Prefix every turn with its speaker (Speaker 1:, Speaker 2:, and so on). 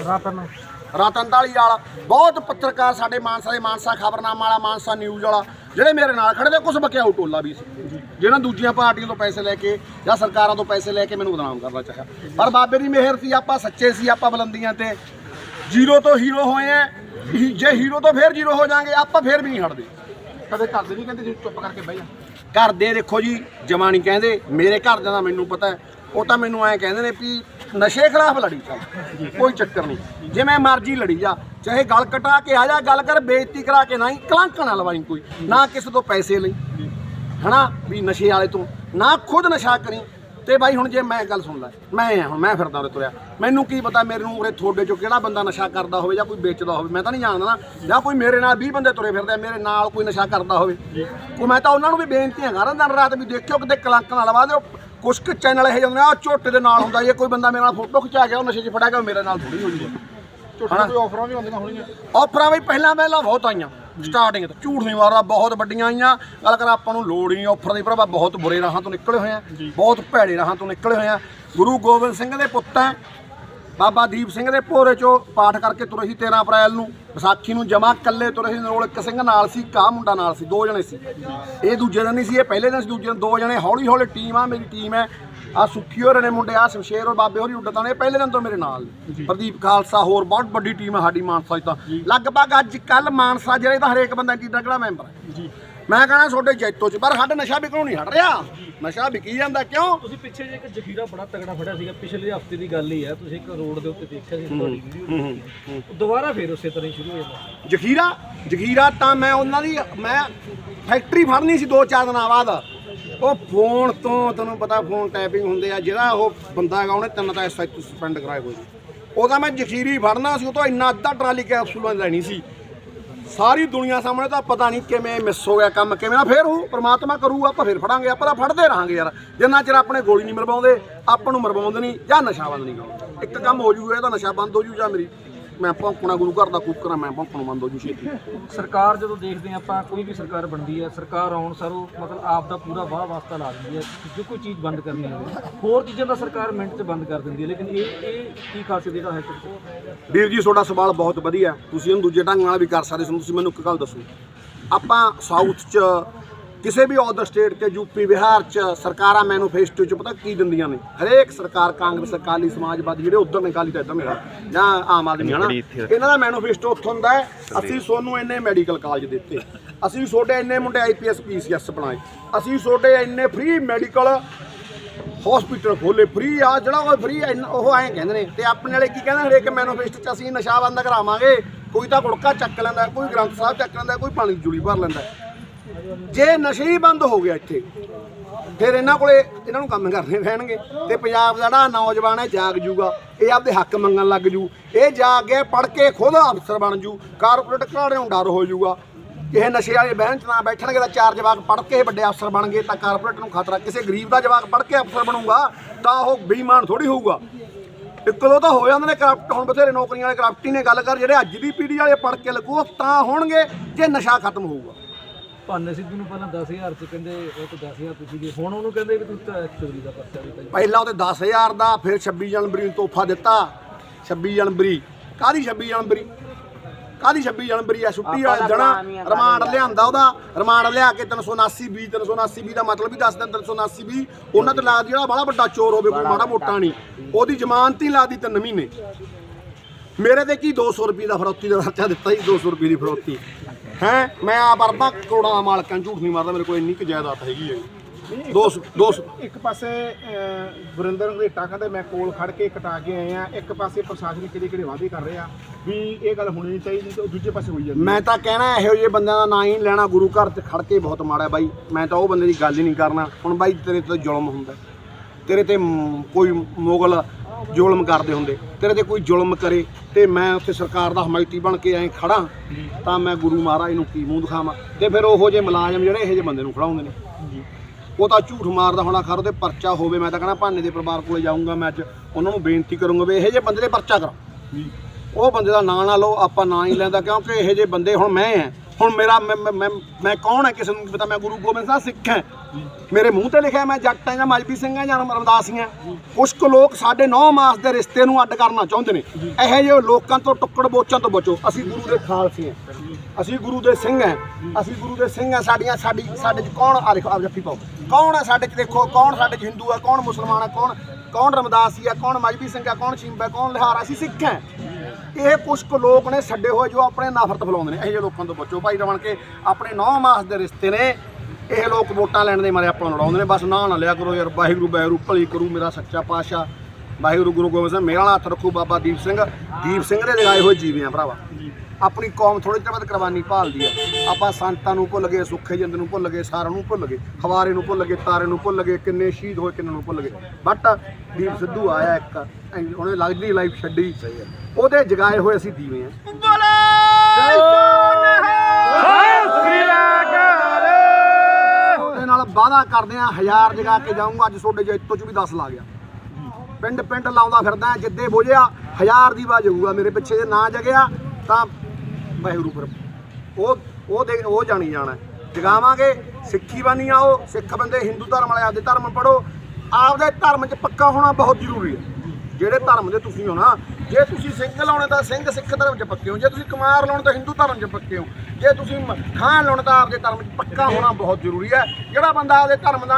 Speaker 1: ਰਤਨ।
Speaker 2: ਰਤਨ ਢਾਲੀ ਵਾਲਾ। ਬਹੁਤ ਪੱਤਰਕਾਰ ਸਾਡੇ ਮਾਨਸਾ ਦੇ ਮਾਨਸਾ ਖਬਰਨਾਮਾ ਵਾਲਾ ਮਾਨਸਾ ਨਿਊਜ਼ ਵਾਲਾ ਜਿਹੜੇ ਮੇਰੇ ਨਾਲ ਖੜੇ ਤੇ ਕੁਝ ਬਕਿਆਊ ਟੋਲਾ ਵੀ ਸੀ। ਜਿਹਨਾਂ ਦੂਜੀਆਂ ਪਾਰਟੀਆਂ ਤੋਂ ਪੈਸੇ ਲੈ ਕੇ ਜਾਂ ਸਰਕਾਰਾਂ ਤੋਂ ਪੈਸੇ ਲੈ ਕੇ ਮੈਨੂੰ ਬਦਨਾਮ ਕਰਨਾ ਚਾਹਿਆ। ਪਰ ਬਾਬੇ ਦੀ ਮਿਹਰ ਸੀ ਆਪਾਂ ਸੱਚੇ ਸੀ ਆਪਾਂ ਬੁਲੰਦੀਆਂ ਤੇ ਜ਼ੀਰੋ ਤੋਂ ਹੀਰੋ ਹੋਏ ਆ। ਜੇ ਹੀਰੋ ਤੋਂ ਫੇਰ ਜ਼ੀਰੋ ਹੋ ਜਾਾਂਗੇ ਆਪਾਂ ਫੇਰ ਵੀ ਨਹੀਂ ਹਟਦੇ।
Speaker 1: ਕਦੇ ਘਰ ਦੇ ਨਹੀਂ ਕਹਿੰਦੇ ਚੁੱਪ ਕਰਕੇ ਬਹਿ ਜਾ।
Speaker 2: ਘਰ ਦੇ ਦੇਖੋ ਜੀ ਜਮਾ ਨਹੀਂ ਕਹਿੰਦੇ ਮੇਰੇ ਘਰ ਦਾ ਮੈਨੂੰ ਪਤਾ ਉਹ ਤਾਂ ਮੈਨੂੰ ਐਂ ਕਹਿੰਦੇ ਨੇ ਵੀ ਨਸ਼ੇ ਖਿਲਾਫ ਲੜੀ ਚੱਲ। ਕੋਈ ਚੱਕਰ ਨਹੀਂ। ਜਿਵੇਂ ਮਰਜ਼ੀ ਲੜੀ ਜਾ, ਚਾਹੇ ਗੱਲ ਕਟਾ ਕੇ ਆ ਜਾ, ਗੱਲ ਕਰ, ਬੇਇੱਜ਼ਤੀ ਕਰਾ ਕੇ ਨਾ ਹੀ ਕਲੰਕ ਨਾ ਲਵਾਈ ਕੋਈ, ਨਾ ਕਿਸੇ ਤੋਂ ਪੈਸੇ ਲਈ। ਹਨਾ? ਵੀ ਨਸ਼ੇ ਵਾਲੇ ਤੋਂ, ਨਾ ਖੁਦ ਨਸ਼ਾ ਕਰੀ। ਤੇ ਬਾਈ ਹੁਣ ਜੇ ਮੈਂ ਗੱਲ ਸੁਣ ਲੈ, ਮੈਂ ਆ ਹੁਣ, ਮੈਂ ਫਿਰਦਾ ਉਰੇ ਤੁਰਿਆ। ਮੈਨੂੰ ਕੀ ਪਤਾ ਮੇਰੇ ਨੂੰ ਉਰੇ ਥੋੜੇ ਚੋਂ ਕਿਹੜਾ ਬੰਦਾ ਨਸ਼ਾ ਕਰਦਾ ਹੋਵੇ ਜਾਂ ਕੋਈ ਵੇਚਦਾ ਹੋਵੇ, ਮੈਂ ਤਾਂ ਨਹੀਂ ਜਾਣਦਾ ਨਾ। ਜਾਂ ਕੋਈ ਮੇਰੇ ਨਾਲ 20 ਬੰਦੇ ਤੁਰੇ ਫਿਰਦੇ ਮੇਰੇ ਨਾਲ ਕੋਈ ਨਸ਼ਾ ਕਰਦਾ ਹੋਵੇ। ਕੋਈ ਮੈਂ ਤਾਂ ਉਹਨਾਂ ਨੂੰ ਵੀ ਬੇਨਤੀਆਂ ਕਰਾਂ ਦਿਨ ਰਾਤ ਵੀ ਦੇਖਿਓ ਕਿਤੇ ਕਲੰਕ ਨਾ ਲਵਾ ਦਿਓ ਕੁਛ ਕੁ ਚੈਨਲ ਇਹ ਜਾਂਦੇ ਆ ਝੋਟੇ ਦੇ ਨਾਲ ਹੁੰਦਾ ਜੇ ਕੋਈ ਬੰਦਾ ਮੇਰੇ ਨਾਲ ਫੋਟੋ ਖਿਚਾ ਗਿਆ ਉਹ ਨਸ਼ੇ 'ਚ ਫੜਿਆ ਗਿਆ ਉਹ ਮੇਰੇ ਨਾਲ ਥੋੜੀ ਹੋ। ਜੂਗਾ
Speaker 1: ਝੋਟੇ ਕੋਈ ਆਫਰਾਂ ਵੀ ਹੁੰਦੀਆਂ ਹੋਣੀਆਂ
Speaker 2: ਆਫਰਾਂ ਵੀ ਪਹਿਲਾਂ ਪਹਿਲਾਂ ਬਹੁਤ ਆਈਆਂ ਸਟਾਰਟਿੰਗ ਤੋਂ। ਝੂਠ ਨਹੀਂ ਮਾਰਦਾ ਬਹੁਤ ਵੱਡੀਆਂ ਆਈਆਂ। ਗੱਲ ਕਰ ਆਪਾਂ ਨੂੰ ਲੋੜ ਹੀ ਨਹੀਂ ਆਫਰ ਦੀ ਭਰਾਵਾ ਬਹੁਤ ਬੁਰੇ ਰਾਹਾਂ ਤੋਂ ਨਿਕਲੇ ਹੋਏ ਆ। ਬਹੁਤ ਭੈੜੇ ਰਾਹਾਂ ਤੋਂ ਨਿਕਲੇ ਹੋਏ ਆ। ਗੁਰੂ ਗੋਬਿੰਦ ਸਿੰਘ ਦੇ ਪੁੱਤ ਹੈ ਬਾਬਾ ਦੀਪ ਸਿੰਘ ਦੇ ਭੋਰੇ ਚੋਂ ਪਾਠ ਕਰਕੇ ਤੁਰੇ ਸੀ 13 ਅਪ੍ਰੈਲ ਨੂੰ। ਵਿਸਾਖੀ ਨੂੰ ਜਮਾ ਕੱਲੇ ਤੁਰੇ ਸੀ ਨਰੋਲ ਇੱਕ ਸਿੰਘ ਨਾਲ ਸੀ ਕਾ ਮੁੰਡਾ ਨਾਲ ਸੀ ਦੋ ਜਣੇ ਸੀ। ਇਹ ਦੂਜੇ ਦਿਨ ਨਹੀਂ ਸੀ ਇਹ ਪਹਿਲੇ ਦਿਨ ਸੀ ਦੂਜੇ ਦਿਨ ਦੋ ਜਣੇ। ਹੌਲੀ ਹੌਲੀ ਟੀਮ ਆ ਮੇਰੀ ਟੀਮ ਹੈ। ਆ ਸੁੱਖੀ ਹੋਰਾਂ ਨੇ ਮੁੰਡੇ ਆ ਸ਼ਮਸ਼ੇਰ ਔਰ ਬਾਬੇ ਹੋਰੀ ਉੱਡਤਾਂ ਨੇ ਪਹਿਲੇ ਦਿਨ ਤੋਂ ਮੇਰੇ ਨਾਲ। ਪ੍ਰਦੀਪ ਖਾਲਸਾ ਹੋਰ ਬਹੁਤ ਵੱਡੀ ਟੀਮ ਹੈ ਸਾਡੀ ਮਾਨਸਾ 'ਚ ਤਾਂ। ਲਗਭਗ ਅੱਜ ਕੱਲ ਮਾਨਸਾ ਜ਼ਿਲ੍ਹੇ ਦਾ ਹਰੇਕ ਬੰਦਾ ਕਿੱਡਾ ਕਿਹੜਾ ਮੈਂਬਰ ਹੈ?
Speaker 1: ਜੀ।
Speaker 2: ਮੈਂ ਕਹਣਾ ਤੁਹਾਡੇ ਜੈਤੋ 'ਚ ਪਰ ਸਾਡਾ ਨਸ਼ਾ ਵਿਕਣੋਂ ਨਹੀਂ ਹਟ ਰਿਹਾ। ਨਸ਼ਾ ਵਿਕੀ ਜਾਂਦਾ ਕਿਉਂ?
Speaker 3: ਤੁਸੀਂ ਪਿੱਛੇ ਜੇ ਇੱਕ ਜ਼ਖੀਰਾ ਬੜਾ ਤਗੜਾ ਫੜਿਆ ਸੀਗਾ ਪਿਛਲੇ ਹਫ਼ਤੇ ਦੀ ਗੱਲ ਹੀ ਹੈ ਤੁਸੀਂ ਇੱਕ ਰੋਡ ਦੇ ਉੱਤੇ ਦੇਖਿਆ ਸੀ ਤੁਹਾਡੀ ਵੀਡੀਓ ਦੁਬਾਰਾ ਫੇਰ ਉਸੇ ਤਰ੍ਹਾਂ ਹੀ ਸ਼ੁਰੂ ਹੋ ਜਾਂਦਾ
Speaker 2: ਜਖੀਰਾ? ਜਖੀਰਾ ਤਾਂ ਮੈਂ ਉਹਨਾਂ ਦੀ ਮੈਂ ਫੈਕਟਰੀ ਫੜਨੀ ਸੀ ਦੋ ਚਾਰ ਦਿਨਾਂ ਬਾਅਦ। ਉਹ ਫੋਨ ਤੋਂ ਤੁਹਾਨੂੰ ਪਤਾ ਫੋਨ ਟੈਪਿੰਗ ਹੁੰਦੇ ਆ ਜਿਹੜਾ ਉਹ ਬੰਦਾ ਹੈਗਾ ਉਹਨੇ ਤਿੰਨ ਤਾਂ ਐਸਆਈ ਸਸਪੈਂਡ ਕਰਾਏ ਹੋਏ ਉਹਦਾ ਮੈਂ ਜਖੀਰੀ ਫੜਨਾ ਸੀ ਉਹ ਤੋਂ ਇੰਨਾ ਅੱਧਾ ਟਰਾਲੀ ਕੈਪਸੂਲਾਂ ਲੈਣੀ ਸੀ। ਸਾਰੀ ਦੁਨੀਆ ਸਾਹਮਣੇ ਤਾਂ ਪਤਾ ਨਹੀਂ ਕਿਵੇਂ ਮਿਸ ਹੋ ਗਿਆ ਕੰਮ ਕਿਵੇਂ ਨਾ ਫੇਰ ਉਹ ਪ੍ਰਮਾਤਮਾ ਕਰੂਗਾ ਆਪਾਂ ਫੇਰ ਫੜਾਂਗੇ, ਆਪਾਂ ਤਾਂ ਫੜਦੇ ਰਹਾਂਗੇ ਯਾਰ। ਜਿੰਨਾ ਚਿਰ ਆਪਣੇ ਗੋਲੀ ਨਹੀਂ ਮਰਵਾਉਂਦੇ, ਆਪਾਂ ਨੂੰ ਮਰਵਾਉਂਦੇ ਨਹੀਂ ਜਾਂ ਨਸ਼ਾ ਬੰਦ ਨਹੀਂ ਕਰਵਾਉਂਦੇ ਇੱਕ ਕੰਮ ਹੋ ਜੂਗਾ ਇਹਦਾ ਨਸ਼ਾ ਬੰਦ ਹੋ ਜੂ ਜਾਂ ਮੇਰੀ। ਮੈਂ ਭੌਂਕਣਾ ਗੁਰੂ ਘਰ ਦਾ ਕੂਕਰਾਂ ਮੈਂ ਭੌਂਕਣਾ ਹੋ ਜੂ ਛੇਤੀ।
Speaker 3: ਸਰਕਾਰ ਜਦੋਂ ਦੇਖਦੇ ਹਾਂ ਆਪਾਂ ਕੋਈ ਵੀ ਸਰਕਾਰ ਬਣਦੀ ਹੈ ਸਰਕਾਰ ਆਉਣ ਸਾਰੋ ਮਤਲਬ ਆਪ ਦਾ ਪੂਰਾ ਵਾਹ ਵਾਸਤਾ ਲਾ ਦਿੰਦੀ ਹੈ ਜੇ ਕੋਈ ਚੀਜ਼ ਬੰਦ ਕਰਨੀ ਹੋਵੇ। ਹੋਰ ਚੀਜ਼ਾਂ ਦਾ ਸਰਕਾਰ ਮਿੰਟ 'ਚ ਬੰਦ ਕਰ ਦਿੰਦੀ ਹੈ ਲੇਕਿਨ ਇਹ ਇਹ ਕੀ ਖਾਸੀਅਤ ਜਿਹੜਾ ਹੈ?
Speaker 2: ਵੀਰ ਜੀ ਤੁਹਾਡਾ ਸਵਾਲ ਬਹੁਤ ਵਧੀਆ ਤੁਸੀਂ ਇਹਨੂੰ ਦੂਜੇ ਢੰਗ ਨਾਲ ਵੀ ਕਰ ਸਕਦੇ ਹੋ। ਤੁਸੀਂ ਮੈਨੂੰ ਇੱਕ ਗੱਲ ਦੱਸੋ। ਆਪਾਂ ਸਾਊਥ 'ਚ ਕਿਸੇ ਵੀ ਅਦਰ ਸਟੇਟ 'ਚ ਯੂਪੀ ਬਿਹਾਰ 'ਚ ਸਰਕਾਰਾਂ ਮੈਨੀਫੈਸਟੋ 'ਚ ਪਤਾ ਕੀ ਦਿੰਦੀਆਂ ਨੇ? ਹਰੇਕ ਸਰਕਾਰ ਕਾਂਗਰਸ ਅਕਾਲੀ ਸਮਾਜਵਾਦੀ ਜਿਹੜੇ ਉਧਰ ਨੇ ਅਕਾਲੀ ਤਾਂ ਇੱਧਰ ਨੇ ਜਾਂ ਆਮ ਆਦਮੀ ਹਨਾ ਇਹਨਾਂ ਦਾ ਮੈਨੀਫੈਸਟੋ ਉੱਥੋਂ ਹੁੰਦਾ ਅਸੀਂ ਤੁਹਾਨੂੰ ਇੰਨੇ ਮੈਡੀਕਲ ਕਾਲਜ ਦਿੱਤੇ। ਅਸੀਂ ਤੁਹਾਡੇ ਇੰਨੇ ਮੁੰਡੇ ਆਈਪੀਐਸ ਪੀਸੀਐਸ ਬਣਾਏ। ਅਸੀਂ ਤੁਹਾਡੇ ਇੰਨੇ ਫ੍ਰੀ ਮੈਡੀਕਲ ਹਸਪੀਟਲ ਖੋਲੇ ਫ੍ਰੀ ਆ ਜਿਹੜਾ ਉਹ ਫ੍ਰੀ ਉਹ ਐਂ ਕਹਿੰਦੇ ਨੇ। ਤੇ ਆਪਣੇ ਵਾਲੇ ਕੀ ਕਹਿੰਦੇ ਹਰੇਕ ਮੈਨੀਫੈਸਟੋ ਚ ਅਸੀਂ ਨਸ਼ਾ ਬੰਦ ਕਰਾਵਾਂਗੇ। ਕੋਈ ਤਾਂ ਗੁੜਕਾ ਚੱਕ ਲੈਂਦਾ ਕੋਈ ਗ੍ਰੰਥ ਸਾਹਿਬ ਚੱਕ ਲੈਂਦਾ ਕੋਈ ਪਾਣੀ ਦੀ ਜੁੜੀ ਭਰ ਲੈਂਦਾ। ਜੇ ਨਸ਼ੇ ਹੀ ਬੰਦ ਹੋ ਗਿਆ ਇੱਥੇ, ਫਿਰ ਇਹਨਾਂ ਕੋਲੇ ਇਹਨਾਂ ਨੂੰ ਕੰਮ ਕਰਨੇ ਪੈਣਗੇ ਤੇ ਪੰਜਾਬ ਦਾ ਜਿਹੜਾ ਨੌਜਵਾਨ ਹੈ, ਜਾਗ ਜੂਗਾ। ਇਹ ਆਪਦੇ ਹੱਕ ਮੰਗਣ ਲੱਗ ਜੂ। ਇਹ ਜਾਗ ਗਿਆ ਪੜ ਕੇ ਖੁਦ ਅਫਸਰ ਬਣ ਜੂ। ਕਾਰਪੋਰੇਟ ਘਰਾਣਿਆਂ ਨੂੰ ਡਰ ਹੋ ਜੂਗਾ। ਇਹ ਨਸ਼ੇ ਵਾਲੇ ਬਹਿਣ ਚ ਨਾ ਬੈਠਣਗੇ ਤਾਂ ਚਾਰ ਜਵਾਕ ਪੜ ਕੇ ਵੱਡੇ ਅਫਸਰ ਬਣ ਗਏ ਤਾਂ ਕਾਰਪੋਰੇਟ ਨੂੰ ਖਤਰਾ। ਕਿਸੇ ਗਰੀਬ ਦਾ ਜਵਾਕ ਪੜ ਕੇ ਅਫਸਰ ਬਣੂਗਾ ਤਾਂ ਉਹ ਬੇਈਮਾਨ ਥੋੜੀ ਹੋਊਗਾ। ਇੱਕ ਦੋ ਤਾਂ ਹੋ ਜਾਂਦੇ ਨੇ ਕਰਪਟ ਹੁਣ ਬਥੇਰੇ ਨੌਕਰੀਆਂ ਵਾਲੇ ਕਰਪਟੀ ਨੇ ਗੱਲ ਕਰ, ਜਿਹੜੇ ਅੱਜ ਦੀ ਪੀੜ੍ਹੀ ਵਾਲੇ ਪੜ ਕੇ ਲੱਗੂ ਤਾਂ ਹੋਣਗੇ ਜੇ ਨਸ਼ਾ ਖਤਮ ਹੋਊਗਾ।
Speaker 3: ਭਾਨੇ ਸਿੱਧੂ ਨੂੰ ਪਹਿਲਾਂ 10000 ਚ ਕਹਿੰਦੇ ਉਹ ਤਾਂ 10000 ਤੁਸੀਂ ਦੇ ਹੁਣ ਉਹਨੂੰ ਕਹਿੰਦੇ ਵੀ ਤੁਸੀਂ ਤਾਂ ਚੋਰੀ ਦਾ ਪਰਚਾ ਦਿੱਤਾ ਜੀ
Speaker 2: ਪਹਿਲਾਂ ਉਹਦੇ 10000 ਦਾ ਫਿਰ 26 ਜਨਵਰੀ ਨੂੰ ਤੋਹਫਾ ਦਿੱਤਾ 26 ਜਨਵਰੀ। ਕਾਦੀ 26 ਜਨਵਰੀ? ਕਾਦੀ 26 ਜਨਵਰੀ ਆ? ਛੁੱਟੀ ਵਾਲਾ ਜਣਾ ਰਿਮਾਂਡ ਲਿਆਂਦਾ ਉਹਦਾ। ਰਿਮਾਂਡ ਲਿਆ ਕੇ 379 20 379 20 ਦਾ ਮਤਲਬ ਵੀ ਦੱਸ ਦਿਨ 379 20 ਉਹਨਾਂ ਤੇ ਲਾ ਜਿਹੜਾ ਬੜਾ ਵੱਡਾ ਚੋਰ ਹੋਵੇ ਕੋਈ ਮਾੜਾ ਮੋਟਾ ਨਹੀਂ। ਉਹਦੀ ਜ਼ਮਾਨਤ ਹੀ ਲਾ ਦੀ 3 ਮਹੀਨੇ। ਮੇਰੇ ਤੇ ਕੀ 200 ਰੁਪਏ ਦਾ ਫਰੌਤੀ ਦਾ ਖਰਚਾ ਦਿੱਤਾ ਜੀ 200 ਰੁਪਏ ਦੀ ਫਰੌਤੀ। ਹੈ? ਮੈਂ ਆਪ ਅਰਬਾਂ ਕਰੋੜਾਂ ਦਾ ਮਾਲਕ ਹਾਂ ਝੂਠ ਨਹੀਂ ਮਾਰਦਾ ਮੇਰੇ ਕੋਲ ਇੰਨੀ ਕੁ ਜਾਇਦਾਦ ਹੈਗੀ ਹੈ। 200 200
Speaker 1: ਇੱਕ ਪਾਸੇ ਵਰਿੰਦਰ ਘਰੇਟਾ ਕਹਿੰਦੇ ਮੈਂ ਕੋਲ ਖੜ ਕੇ ਕਟਾ ਕੇ ਆਏ ਆ ਇੱਕ ਪਾਸੇ ਪ੍ਰਸ਼ਾਸਨ ਕਿਹੜੇ ਕਿਹੜੇ ਵਾਅਦੇ ਕਰ ਰਿਹਾ ਵੀ ਇਹ ਗੱਲ ਹੋਣੀ ਨਹੀਂ ਚਾਹੀਦੀ ਤੇ ਉਹ ਦੂਜੇ ਪਾਸੇ ਹੋਈ ਜਾਂਦੀ
Speaker 2: ਮੈਂ ਤਾਂ ਕਹਿਣਾ ਇਹੋ ਜਿਹੇ ਬੰਦਿਆਂ ਦਾ ਨਾਂ ਹੀ ਲੈਣਾ ਗੁਰੂ ਘਰ ਤੇ ਖੜ ਕੇ ਬਹੁਤ ਮਾੜਾ ਬਾਈ। ਮੈਂ ਤਾਂ ਉਹ ਬੰਦੇ ਦੀ ਗੱਲ ਹੀ ਨਹੀਂ ਕਰਨਾ। ਹੁਣ ਬਾਈ ਤੇਰੇ ਤੇ ਜ਼ੁਲਮ ਹੁੰਦਾ। ਤੇਰੇ ਤੇ ਕੋਈ ਮੁਗਲ ਜ਼ੁਲਮ ਕਰਦੇ ਹੁੰਦੇ। ਤੇਰੇ ਤੇ ਕੋਈ ਜ਼ੁਲਮ ਕਰੇ ਤੇ ਮੈਂ ਉੱਥੇ ਸਰਕਾਰ ਦਾ ਹਮਾਇਤੀ ਬਣ ਕੇ ਐਂ ਖੜਾ ਤਾਂ ਮੈਂ ਗੁਰੂ ਮਹਾਰਾਜ ਨੂੰ ਕੀ ਮੂੰਹ ਦਿਖਾਵਾਂ? ਤੇ ਫਿਰ ਉਹੋ ਜਿਹੇ ਮੁਲਾਜ਼ਮ ਜਿਹੜੇ ਇਹੋ ਜਿਹੇ ਬੰਦੇ ਨੂੰ ਖੜਾਉਂਦੇ ਨੇ। ਉਹ ਤਾਂ ਝੂਠ ਮਾਰਦਾ ਹੋਣਾ ਖਰ ਉਹਦੇ ਪਰਚਾ ਹੋਵੇ ਮੈਂ ਤਾਂ ਕਹਣਾ ਭਾਨੇ ਦੇ ਪਰਿਵਾਰ ਕੋਲੇ ਜਾਊਂਗਾ ਮੈਂ ਅੱਜ ਉਹਨਾਂ ਨੂੰ ਬੇਨਤੀ ਕਰੂੰਗਾ ਵੀ ਇਹੋ ਜਿਹੇ ਬੰਦੇ ਦੇ ਪਰਚਾ ਕਰੋ ਉਹ ਬੰਦੇ ਦਾ ਨਾਂ ਨਾ ਲਓ ਆਪਾਂ ਨਾਂ ਹੀ ਲੈਂਦਾ ਕਿਉਂਕਿ ਇਹੋ ਜਿਹੇ ਬੰਦੇ ਹੁਣ ਮੈਂ ਹਾਂ। ਹੁਣ ਮੇਰਾ ਮੈਂ- ਕੌਣ ਹੈ? ਕਿਸੇ ਨੂੰ ਪਤਾ ਮੈਂ ਗੁਰੂ ਗੋਬਿੰਦ ਸਿੰਘ ਸਿੱਖ ਹਾਂ। ਮੇਰੇ ਮੂੰਹ ਤੇ ਲਿਖਿਆ ਮੈਂ ਜੱਟ ਹਾਂ ਜਾਂ ਮਜਬੀ ਸਿੰਘ ਆ, ਜਾਂ ਰਮਦਾਸੀ ਹਾਂ ਕੁਝ ਕੁ ਲੋਕ ਸਾਡੇ 9 ਮਾਸ ਦੇ ਰਿਸ਼ਤੇ ਨੂੰ ਅੱਡ ਕਰਨਾ ਚਾਹੁੰਦੇ ਨੇ। ਇਹੋ ਜਿਹੇ ਲੋਕਾਂ ਤੋਂ ਟੁੱਕੜ ਬੋਚਾਂ ਤੋਂ ਬਚੋ। ਅਸੀਂ ਗੁਰੂ ਦੇ ਖਾਲਸੇ ਹਾਂ ਅਸੀਂ ਗੁਰੂ ਦੇ ਸਿੰਘ ਹਾਂ ਅਸੀਂ ਗੁਰੂ ਦੇ ਸਿੰਘ ਹਾਂ ਸਾਡੀਆਂ ਸਾਡੀ ਸਾਡੇ ਚ ਕੌਣ ਆ ਦੇਖੋ ਆਪ ਜੱਫੀ ਪਾਓ। ਕੌਣ ਹੈ ਸਾਡੇ ਚ ਦੇਖੋ? ਕੌਣ ਸਾਡੇ ਚ ਹਿੰਦੂ ਹੈ ਕੌਣ ਮੁਸਲਮਾਨ ਹੈ ਕੌਣ ਕੌਣ ਰਮਦਾਸੀ ਹੈ ਕੌਣ ਮਜਬੀ ਸਿੰਘ ਹੈ ਕੌਣ ਸ਼ਿੰਬ? ਹੈ ਕੌਣ ਲਿਹਾਰ? ਅਸੀਂ ਸਿੱਖ ਹਾਂ ਇਹ ਕੁਝ ਕੁ ਲੋਕ ਨੇ ਛੱਡੇ ਹੋਏ ਜੋ ਆਪਣੇ ਨਫ਼ਰਤ ਫੈਲਾਉਂਦੇ ਨੇ। ਇਹੋ ਜਿਹੇ ਲੋਕਾਂ ਤੋਂ ਬਚੋ। ਭਾਈ ਰਮਣ ਕੇ, ਆਪਣੇ 9 ਮਾਸ ਦੇ ਰਿਸ਼ਤੇ ਨੇ। ਇਹ ਲੋਕ ਵੋਟਾਂ ਲੈਣ ਦੇ ਮਾਰੇ ਆਪਾਂ ਨੂੰ ਲੜਾਉਂਦੇ ਨੇ, ਬਸ ਨਾ ਨਾ ਲਿਆ ਕਰੋ ਯਾਰ, ਵਾਹਿਗੁਰੂ ਬੈਰੂ ਭਲੀ ਕਰੂ ਮੇਰਾ ਸੱਚਾ ਪਾਤਸ਼ਾਹ। ਵਾਹਿਗੁਰੂ ਗੁਰੂ ਗੋਬਿੰਦ ਸਿੰਘ, ਮੇਰਾ ਹੱਥ ਰੱਖੋ ਬਾਬਾ ਦੀਪ ਸਿੰਘ। ਦੀਪ ਸਿੰਘ ਦੇ ਲਗਾਏ ਹੋਏ ਜੀਵੇ ਆ ਭਰਾਵਾ। ਆਪਣੀ ਕੌਮ ਥੋੜੀ ਚਿਰ ਬਾਅਦ ਕੁਰਬਾਨੀ ਭਾਲਦੀ ਹੈ ਆਪਾਂ ਸੰਤਾਂ ਨੂੰ ਭੁੱਲ ਗਏ, ਸੁੱਖੇ ਜਿੰਦ ਨੂੰ ਭੁੱਲ ਗਏ, ਸਾਰਿਆਂ ਨੂੰ ਭੁੱਲ ਗਏ, ਖਵਾਰੇ ਨੂੰ ਭੁੱਲ ਗਏ, ਤਾਰੇ ਨੂੰ ਭੁੱਲ ਗਏ, ਕਿੰਨੇ ਸ਼ਹੀਦ ਹੋਏ, ਕਿੰਨੇ ਨੂੰ ਭੁੱਲ ਗਏ। ਬਟ ਦੀਪ ਸਿੱਧੂ ਆਇਆ ਇੱਕ ਉਹਨੇ ਲੱਗਦੀ ਲਾਈਫ ਛੱਡੀ। ਉਹਦੇ ਜਗਾਏ ਹੋਏ ਅਸੀਂ ਦੀਵੇ ਆ। ਵਾਅਦਾ ਕਰਦੇ ਆ ਹਜ਼ਾਰ ਜਗਾ ਕੇ ਜਾਊਂਗਾ, ਅੱਜ ਤੁਹਾਡੇ ਜੈਤੋ ਚ ਵੀ 10 ਲਾ ਗਿਆ। ਪਿੰਡ ਪਿੰਡ ਲਾਉਂਦਾ ਫਿਰਦਾ, ਜਿੱਦੇ ਬੋਝਿਆ, ਹਜ਼ਾਰ ਦੀ ਬਾਜ ਹੋਊਗਾ, ਮੇਰੇ ਪਿੱਛੇ ਜੇ ਨਾ ਜਗਿਆ, ਤਾਂ ਵਾਹਿਗੁਰੂ ਪਰ ਉਹ ਉਹ ਦੇ ਉਹ ਜਾਣੀ ਜਾਣਾ। ਜਗਾਵਾਂਗੇ, ਸਿੱਖੀ ਬਾਨੀ ਆਓ ਸਿੱਖ ਬੰਦੇ ਹਿੰਦੂ ਧਰਮ ਵਾਲੇ ਆਪਦੇ ਧਰਮ ਪੜੋ ਆਪਦੇ ਧਰਮ 'ਚ ਪੱਕਾ ਹੋਣਾ ਬਹੁਤ ਜ਼ਰੂਰੀ ਹੈ। ਜਿਹੜੇ ਧਰਮ ਦੇ ਤੁਸੀਂ ਹੋ ਨਾ, ਜੇ ਤੁਸੀਂ ਸਿੰਘ ਲਾਉਣੇ ਤਾਂ ਸਿੰਘ ਸਿੱਖ ਧਰਮ 'ਚ ਪੱਕੇ ਹੋ, ਜੇ ਤੁਸੀਂ ਕੁਮਾਰ ਲਾਉਣੇ ਤਾਂ ਹਿੰਦੂ ਧਰਮ 'ਚ ਪੱਕੇ ਹੋ। ਜੇ ਤੁਸੀਂ ਮ- ਖਾਨ ਲਾਉਣੇ ਤਾਂ ਆਪਦੇ ਧਰਮ 'ਚ ਪੱਕਾ ਹੋਣਾ ਬਹੁਤ ਜ਼ਰੂਰੀ ਹੈ। ਜਿਹੜਾ ਬੰਦਾ ਆਪਦੇ ਧਰਮ ਦਾ ਨਹੀਂ